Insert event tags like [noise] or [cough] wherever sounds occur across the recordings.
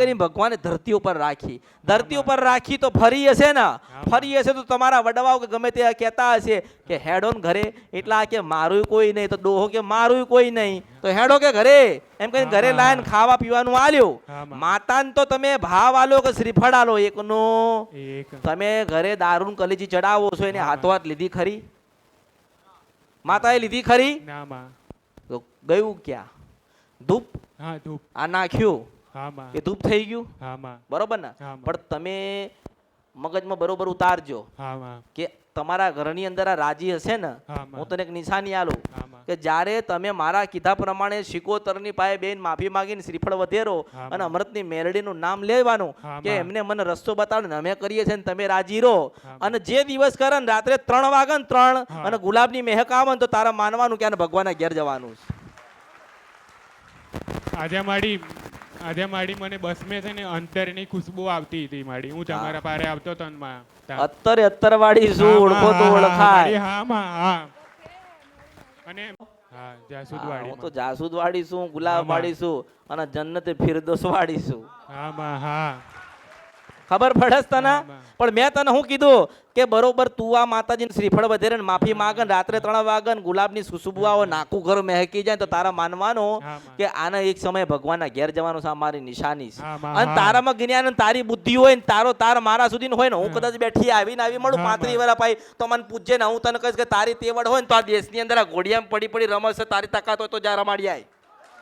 કરીને ભગવાને ધરતી ઉપર રાખી. ધરતી ઉપર રાખી તો ફરી હશે ને? ફરી હશે તો તમારા વડવાઓ કે ગમે તે કહેતા હશે કે હેડો ને ઘરે એટલા કે મારું કોઈ નહીં તો ડોહો કે મારું કોઈ નહીં. તો હેડો કે ઘરે? એમ કહીને ઘરે લાયન ખાવા પીવાનું આલ્યો. માતા. માતાને તો તમે ભાવ આલો કે શ્રીફળ આલો? એકનો. તમે ઘરે દારૂન કલીજી ચડાવો છો એને હાથો હાથ લીધી ખરી? માતાએ લીધી ખરી? ગયું ક્યાં? ધૂપ. આ નાખ્યું. એ ધૂપ થઈ ગયું? બરોબર ને? પણ તમે મગજમાં બરોબર ઉતારજો કે તમારા ઘરની અંદર આ રાજી હશે ને હું તને એક નિશાની આલું કે જ્યારે તમે મારા કીધા પ્રમાણે શિકોતરની પાએ બેન માફી માંગીને શ્રીફળ વધેરો અને. અમૃતની મેરડીનું નામ લેવાનું કે એમને મને રસ્તો બતાડો ને અમે કરીએ છીએ ને તમે રાજી રહો. અને જે દિવસ કરે ને રાત્રે ત્રણ વાગે ને ત્રણ. અને ગુલાબની મહેક આવે ને તો તારા માનવાનું કે ભગવાનના ઘેર જવાનું છે. આજે મારી આજે મારી મને બસ મેં છે ને અંતરની ખુશ્બુ આવતી હતી મારી હું તમારા પારે આવતો તો અત્તરે અત્તર વાળી શું ઓળખો તો હા, હા, ઓળખાય. હા માં હા. અને હા જાસૂદ વાળી હું તો વાળી છું ગુલાબ વાળી છું અને જન્નતે ફિરદોસ વાળીશું હા માં હા. ખબર પડે તને? પણ મેં તને શું કીધું કે બરોબર તું આ માતાજીને શ્રીફળ વધેરે માફી માગન રાત્રે ત્રણ વાગન ગુલાબની આવે નાકું ઘર મહેકી જાય તો તારા માનવાનો કે આને એક સમયે ભગવાનના ઘેર જવાનું છે મારી નિશાની છે. અને તારામાં જ્ઞાન તારી બુદ્ધિ હોય ને તારો તાર મારા સુધી હોય ને હું કદાચ બેઠી આવીને આવી મળું પાંત્રી. વાળા પાઈ તો મને પૂછજે ને હું તને કહીશ કે તારી તેવડ હોય ને તો આ દેશની અંદર આ ઘોડિયામાં પડી પડી રમશે તારી તાકાત હોય તો જા રમાડી આય.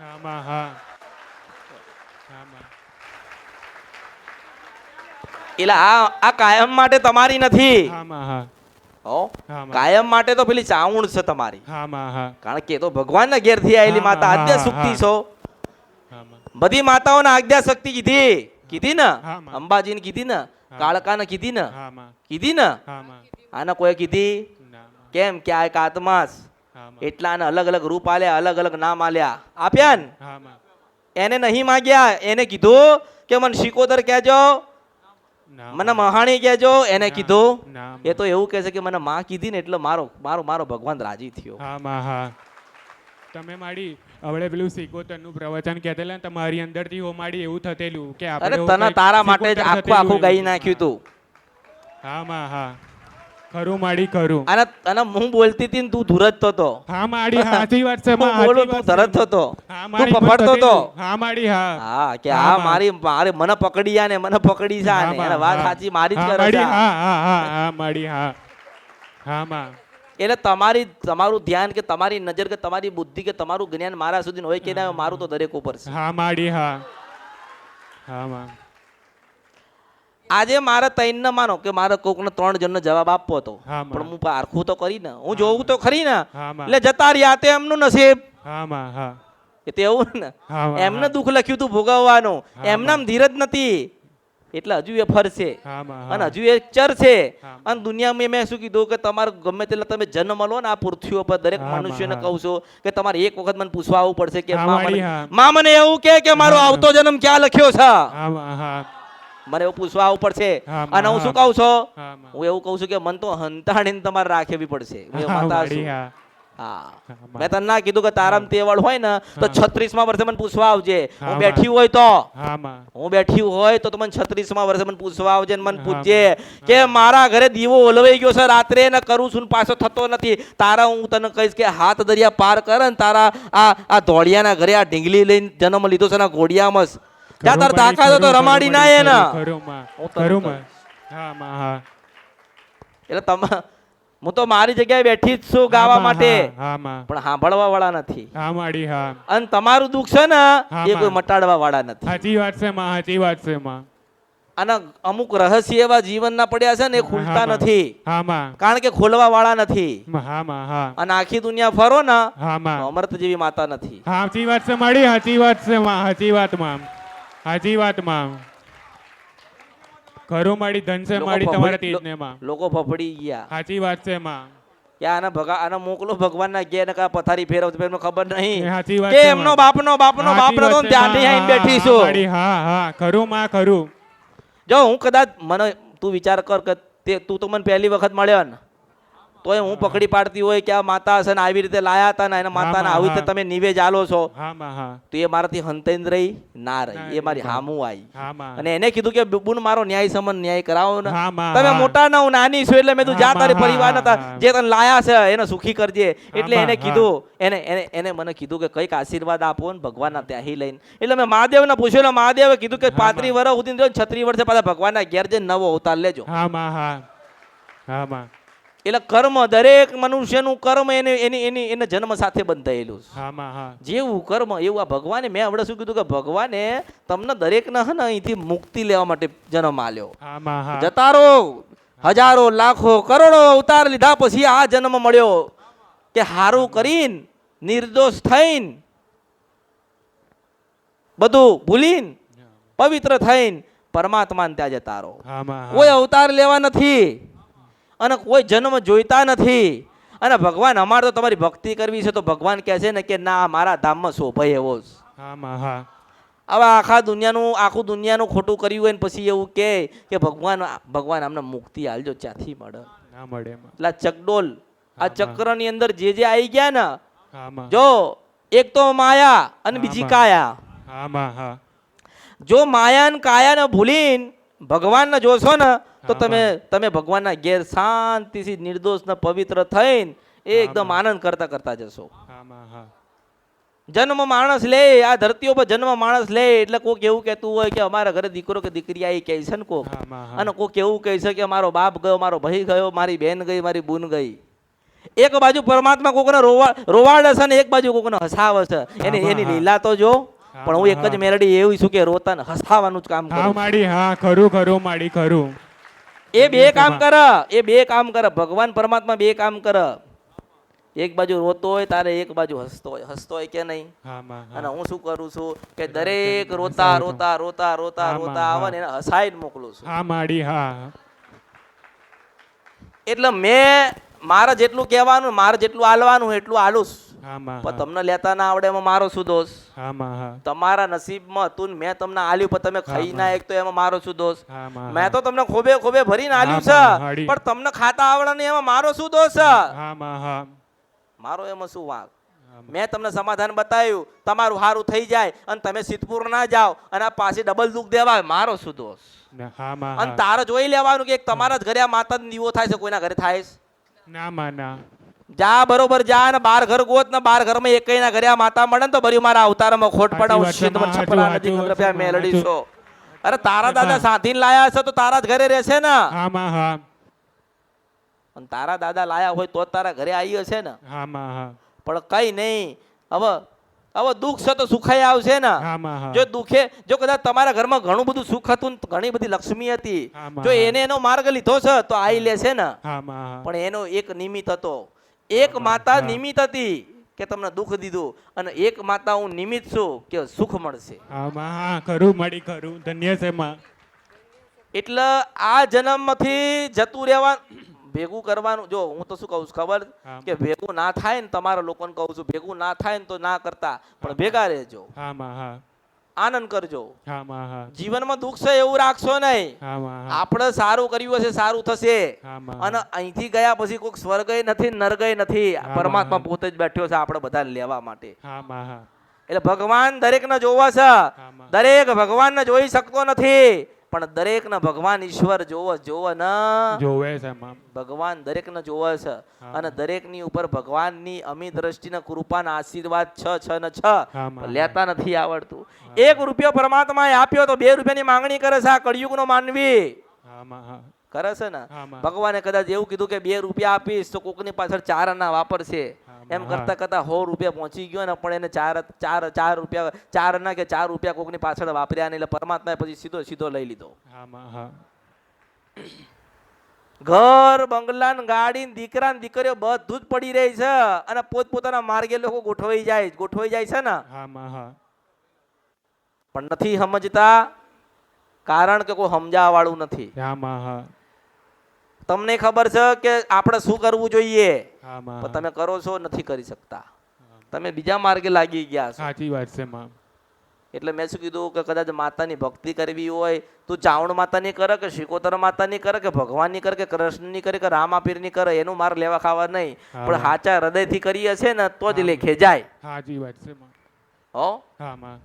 હા હા માં એટલે આ આ કાયમ માટે તમારી નથી. કાયમ માટે તો પેલી ચાવણ છે તમારી. કારણ કે તો ભગવાનના ઘેરથી આવેલી માતા સુક્તિ હા. છો. બધી માતાઓને આજ્ઞા શક્તિ કીધી. કીધી ને અંબાજીને કીધી ને કાળકાને કીધી ને કીધી ને આને કોઈ કીધી? કેમ કે આ એક આત્માસ? છે. એટલા આને અલગ અલગ રૂપ આલ્યા અલગ અલગ નામ આલ્યા. આપ્યા ને એને નહીં માગ્યા. એને કીધું કે મને શિકોદર કહેજો. મને મહાણી કહેજો એને કીધું. એ તો એવું કહે છે કે મને માં કીધી ને એટલે મારો મારો મારો ભગવાન રાજી થયો. હા માં હા. તમે માડી હવે પેલું સિકોતરનું પ્રવચન કહેતેલા તમારી અંદરથી હો માડી એવું થતેલું કે આપણે તને તારા માટે જ આખું આખું ગઈ ગાઈ નાખ્યું તું. હા માં હા. ખરું માડી ખરું અને અને હું બોલતી હતી ને તું ધુરજ તો હા માડી સાચી વાત છે માં બોલો તું હતો હા તું પકડતો તો હા માડી હા. હા કે હા, મારી મારે મને પકડી જા ને મને પકડી જા ને એને વાત સાચી મારી જ કરે છે. હા હા હા હા માડી હા. હા માં. એટલે તમારી તમારું ધ્યાન કે તમારી નજર કે તમારી બુદ્ધિ કે તમારું જ્ઞાન મારા સુધી હોય કે ના મારું તો દરેક ઉપર છે. હા માડી હા. હા માં. આજે મારે તૈન ન માનો કે મારે કોકને ત્રણ જણનો જવાબ આપવો હતો પણ હું પારખું તો કરી ને. હું જોઉં તો ખરી ને. એટલે જતા રહ્યા તે એમનું નસીબ. એ તો એવું ને. એમને દુઃખ લખ્યું હતું ભોગવવાનું. એમનામ ધીરજ નથી. એટલે હજુ એ ફરશે. અને હજુ એ ચરશે. છે અને દુનિયામાં મેં શું કીધું કે તમારે ગમે તેટલા તમે જન્મ લો ને આ પૃથ્વી ઉપર દરેક મનુષ્યને. કહું છું કે તમારે એક વખત મને પૂછવા આવવું પડશે કે મા મને એવું કે મારો આવતો જન્મ ક્યાં લખ્યો છે? મને એવું પૂછવા આવવું પડશે. અને હું શું કહું છું? હું એવું કહું છું કે મન તો હંતાડીને તમારે રાખવી પડશે. હું છું. હા. માં. તને ના કીધું કે તારામ તેવળ હોય ને તો. છત્રીસમાં વર્ષે મને પૂછવા આવજે. હું બેઠી હોય તો. હું બેઠી હોય તો મને છત્રીસમાં વર્ષે મને પૂછવા આવજે મને પૂછજે કે મારા ઘરે દીવો ઓલવાઈ ગયો છે રાત્રે ને કરું છું પાછો થતો નથી. તારા હું તને કહીશ કે હાથ દરિયા પાર કર ને તારા આ આ ધોળિયાના ઘરે આ ઢીંગલી લઈને જન્મ લીધો છે ને ઘોડિયામાં જ્યાં તાર તાકાત તો રમાડી ના એના ખરું માં હું. માં એટલે તમે હું તો મારી જગ્યાએ બેઠી જ છું ગાવા માટે. હા, હા માં. પણ સાંભળવા વાળા નથી. હા માડી હા. અને તમારું દુઃખ છે ને એ કોઈ મટાડવા વાળા નથી. સાચી વાત છે માં સાચી વાત છે માં. અને અમુક રહસ્ય એવા જીવનના પડ્યા છે ને એ ખુલતા નથી. કારણ કે ખોલવા વાળા નથી. માં, હા માં હા. અને આખી દુનિયા ફરો ને હા અમૃત જેવી માતા નથી. સાચી વાત છે મારી સાચી વાત છે માં સાચી વાતમાં. સાચી વાતમાં ખરું માડી ધનસે માડી તમારા તેજ ને માં લોકો ફફડી ગયા. સાચી વાત છે માં કે આના ભગા આના મોકલો ભગવાનના ઘેર ને કા પથારી ફેરવ તો એમને ખબર નહીં. સાચી વાત કે એમનો બાપનો બાપનો બાપનો બાપ સાચી નતો વાત ને છે, ત્યાંથી બેઠી હા, છું. હા, હા હા ખરું માં ખરું. જો હું કદાચ મને તું વિચાર કર કે તે તું તો મને પહેલી વખત મળ્યો ને. તોય હું પકડી પાડતી હોય કે આ માતા હશે ને આવી રીતે લાયા હતા ને એના માતાને આવી રીતે તમે નિવેજ આલો છો તો એ મારાથી હંતેન રહી ના રહી. એ મારી. હામું આવી અને એને કીધું કે બુન મારો ન્યાય સમન ન્યાય કરાવો ને. તમે મોટા ના હું નાની છું એટલે મેં તું જા તારી પરિવાર હતા જે તને લાયા છે એને સુખી કરજે. એટલે એને કીધું એને એને એને મને કીધું કે કંઈક આશીર્વાદ આપો ને ભગવાનના ત્યાંથી લઈને. એટલે મેં મહાદેવને પૂછ્યું મહાદેવે કીધું કે પાત્રી વર્ષ સુધી છત્રી વર્ષે પાછા ભગવાનના ઘેર જઈને નવો અવતાર લેજો. હા હા. હા હા એટલે કર્મ દરેક મનુષ્યનું કર્મ એને એની એની એને જન્મ સાથે બંધાયેલું છે. જેવું કર્મ એવું આ ભગવાને મેં હમણાં શું કીધું કે ભગવાને તમને દરેકને હે ને અહીંથી મુક્તિ લેવા માટે જન્મ આલ્યો હા માં હા. જતા રહો હજારો લાખો કરોડો અવતાર લીધા પછી આ જન્મ મળ્યો. કે હારું કરીને નિર્દોષ થઈને બધું ભૂલીને પવિત્ર થઈને પરમાત્માને ત્યાં જતા રહો હા. માં કોઈ અવતાર લેવા નથી. અને કોઈ જન્મ જોઈતા નથી. અને ભગવાન અમારે તો તમારી ભક્તિ કરવી છે તો ભગવાન કહે છે ને કે ના મારા ધામમાં શોભાય એવો જ. હવે આખા દુનિયાનું આખું દુનિયાનું ખોટું કર્યું હોય ને પછી એવું કહે કે ભગવાન ભગવાન અમને મુક્તિ આલજો ત્યાંથી મળે. ના મળે એટલે ચકડોલ આ ચક્રની ચક્રની અંદર જે જે આવી ગયા ને જો એક તો માયા અને બીજી. કાયા. જો માયા ને કાયાને ભૂલીને ભગવાનને જોશો ને તો તમે તમે ભગવાનના ઘેર શાંતિથી નિર્દોષ ને પવિત્ર થઈને એકદમ આનંદ કરતા કરતા જશો. જન્મ માણસ લે આ ધરતીઓ પર જન્મ માણસ લે એટલે કોક એવું કહેતું હોય કે અમારા ઘરે દીકરો કે દીકરી આવી કહે છે ને કોક. અને કોક એવું કહે છે કે મારો બાપ ગયો મારો ભાઈ ગયો મારી બેન ગઈ મારી બૂન ગઈ. એક બાજુ પરમાત્મા કોકને રોવાડ હશે ને એક બાજુ કોકને હસાવ હશે એની એની લીલા તો જો પણ હું એક જ. મેલડી એવી છું કે રોતા ને હસાવાનું જ કામ કરું માડી હા ખરું ખરું માડી ખરું. એ બે કામ કર એ બે કામ કરે. ભગવાન પરમાત્મા બે કામ કરે. એક બાજુ રોતો હોય તારે એક બાજુ હસતો હોય. હસતો હોય કે નહીં? અને હું શું કરું છું કે દરેક રોતા રોતા રોતા રોતા રોતા. આવે ને એને હસાઈને મોકલું છું. હા માડી હા. એટલે મેં મારે જેટલું કહેવાનું મારે જેટલું હાલવાનું એટલું હાલું પણ તમને લેતા ના આવડે એમાં મારો શું દોષ? તમારા નસીબમાં હતું મેં તમને આલ્યું પણ તમે ખાઈ ના એક તો એમાં મારો શું દોષ? મેં તો તમને ખોબે ખોબે ભરીને આલ્યું છે પણ તમને ખાતા આવડે નહીં એમાં મારો શું દોષ છે? મારો એમાં શું વાંક? મેં તમને સમાધાન બતાવ્યું તમારું સારું થઈ જાય અને તમે સિદ્ધપુર ના જાઓ અને આ પાછી ડબલ દુઃખ દેવા મારો શું દોષ? ના, અને તારે જોઈ લેવાનું કે તમારા જ ઘરે આ માતા દીવો થાય છે કોઈના ઘરે થાય છે? ના ના. જા બરોબર જા ને બાર ઘર ગોત ને બાર ઘરમાં એકઈ ના ઘરે માતા મળે ને તો ભર્યું મારા અવતારમાં ખોટ સાચી પડે હું વાત છે, શીતમાં માં, હાચું, છપરા હાચું, રૂપિયા મેલડી છો. અરે તારા દાદા. સાધીને લાયા છે તો તારા જ ઘરે રહેશે ને. હા હા અને તારા દાદા લાયા હોય તો તારા ઘરે આવી હશે ને. હા હા પણ કઈ નહીં. હવે હવે દુઃખ છે તો સુખાઈ આવશે ને. માં જો દુખે જો કદાચ તમારા ઘરમાં ઘણું બધું સુખ હતું ઘણી બધી લક્ષ્મી હતી. જો એને એનો માર્ગ લીધો છે તો આઈ લેશે ને. માં પણ એનો એક નિમિત્ત હતો. એક માતા. નિમિત્ત હતી કે તમને દુઃખ દીધું અને એક માતા હું નિમિત્ત છું કે સુખ મળશે. ખરું મળી ખરું. ધન્ય છે માં. એટલે આ જન્મમાંથી જતું રહેવા [clears throat] ભેગું કરવાનું જો હું તો શું કહું છું ખબર? કે ભેગું ના થાય ને તમારા લોકોને કહું છું ભેગું ના થાય ને તો ના કરતા પણ ભેગા રહેજો. હા હા. આનંદ કરજો. જીવનમાં દુઃખ છે એવું રાખશો નહીં. આપણે સારું કર્યું હશે સારું થશે. અને અહીંથી ગયા પછી કોઈક સ્વર્ગય નથી નર્ગય નથી. પરમાત્મા પોતે જ બેઠ્યો છે આપણે બધા લેવા માટે. એટલે ભગવાન દરેકને જોવા છે. દરેક ભગવાન દરેક ભગવાનને જોઈ શકતો નથી. પણ દરેકને ભગવાન ઈશ્વર જોવે જોવો ન. જોવે છે ભગવાન દરેકને જોવે છે. અને દરેકની ઉપર ભગવાનની અમી દ્રષ્ટિના કૃપાના આશીર્વાદ છ છ ને છ. લેતા નથી આવડતું. એક રૂપિયો પરમાત્માએ આપ્યો તો બે રૂપિયાની માંગણી કરે છે આ કળિયુગનો માનવી. કરે છે ને ભગવાને કદાચ એવું કીધું કે બે રૂપિયા આપીશ તો કોકની પાછળ ચાર આના વાપરશે. એમ કરતા કરતા સો રૂપિયા પહોંચી ગયો ને પણ એને ચાર ચાર ચાર રૂપિયા ચાર ના કે ચાર રૂપિયા કોકની પાછળ વાપર્યા નહીં એટલે પરમાત્માએ પછી સીધો સીધો લઈ લીધો. ઘર બંગલા ગાડી ને દીકરા ને દીકરીઓ બધું જ પડી રહી છે અને પોતપોતાના માર્ગે લોકો ગોઠવાઈ જાય ગોઠવાઈ જાય છે ને. પણ નથી સમજતા કારણ કે કોઈ સમજાવવા વાળું નથી તમને ખબર છે કે આપણે શું કરવું જોઈએ? પણ તમે કરો છો નથી કરી શકતા. તમે બીજા માર્ગે લાગી ગયા છો. સાચી વાત છે માં. એટલે મેં શું કીધું કે કદાચ માતાની ભક્તિ કરવી હોય તું ચાવણ માતાની કરે કે શિકોતર માતાની કરે કે ભગવાનની કરે કે કૃષ્ણની કરે કે રામાપીરની કરે એનું માર લેવા ખાવા નહીં. પણ સાચા હૃદયથી કરીએ છે ને તો જ લેખે જાય હાજી વાત છે હો? હા માં.